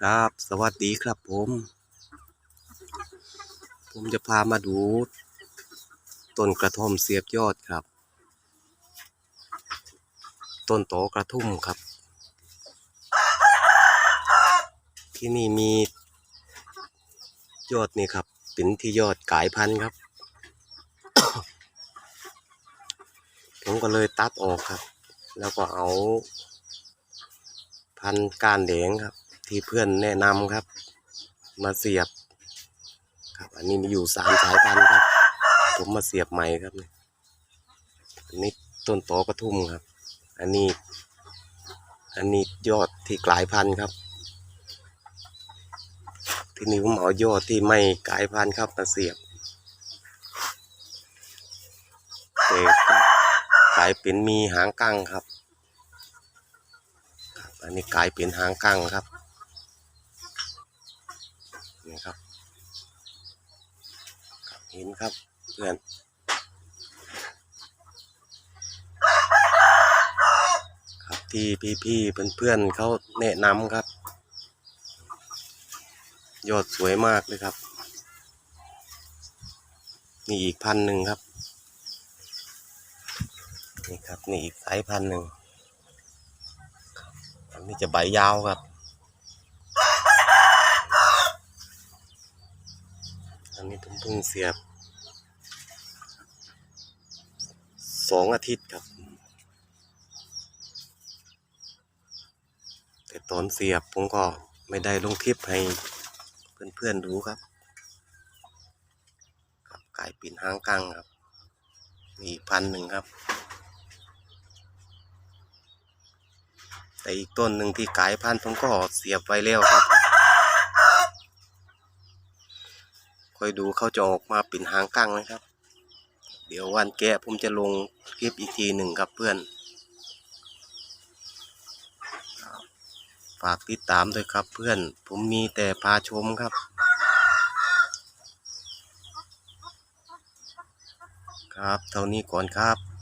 ครับ สวัสดีครับผม ผมจะพามาดูต้นกระท่อมเสียบยอดครับ ต้นโตกระทุ่มครับ ที่นี่มียอดนี่ครับเป็นที่ยอดกายพันธุ์ครับ ผมก็เลยตัดออกครับ แล้วก็เอาพันธุ์ก้านแดงครับ ที่เพื่อนแนะนำครับ มาเสียบ ครับ อันนี้มีอยู่สามสายพันธุ์ครับ ผมมาเสียบใหม่ครับนี่อันนี้ต้นตอกระทุ่มครับ อันนี้ อันนี้ยอดที่กลายพันธุ์ครับ ที่นี่ผมเอายอดที่ไม่กลายพันธุ์ครับมาเสียบแต่กลายเป็นมีหางกั้งครับอันนี้กลายเป็นหางกั้งครับ นี่ครับเห็นครับเพื่อนครับที่พี่ๆเพื่อนๆเขาแนะนำครับยอดสวยมากเลยครับนี่อีกพันหนึ่งครับนี่ครับนี่อีกสายพันหนึ่งอันนี้จะใบยาวครับ อันนี้ผมเพิ่งเสียบสองอาทิตย์ครับ แต่ตอนเสียบผมก็ไม่ได้ลงคลิปให้เพื่อนๆดูครับ ครับไกลายปิ่นห้างกังครับ มีพันหนึ่งครับ แต่อีกต้นหนึ่งที่กลายพันผมก็เสียบไว้แล้วครับ อยดูเขาจะออกมาปิ่นหางกั้งนะครับ เดี๋ยววันแกะผมจะลงคลิปอีกทีหนึ่งครับเพื่อน ฝากติดตามด้วยครับเพื่อน ผมมีแต่พาชมครับ ครับ เท่านี้ก่อนครับ